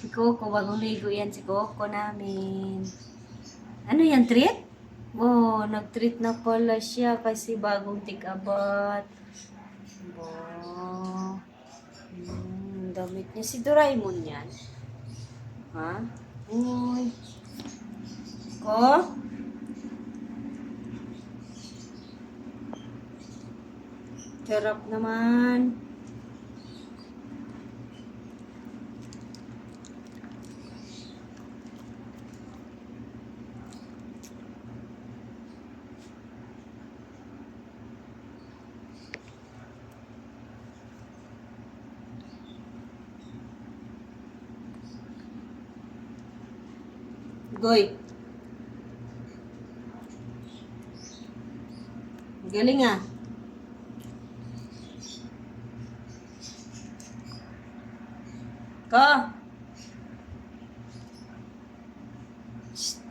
Si Coco, bagong ligo yan si Coco namin. Ano yan, treat? Oh, nag-treat na pala siya kasi bagong tig-abat. Oh. Hmm, damit niya. Si Doraemon yan. Ha? Uy. Ko? Sarap naman. Goy. Galing ah. Ko. À? Shh.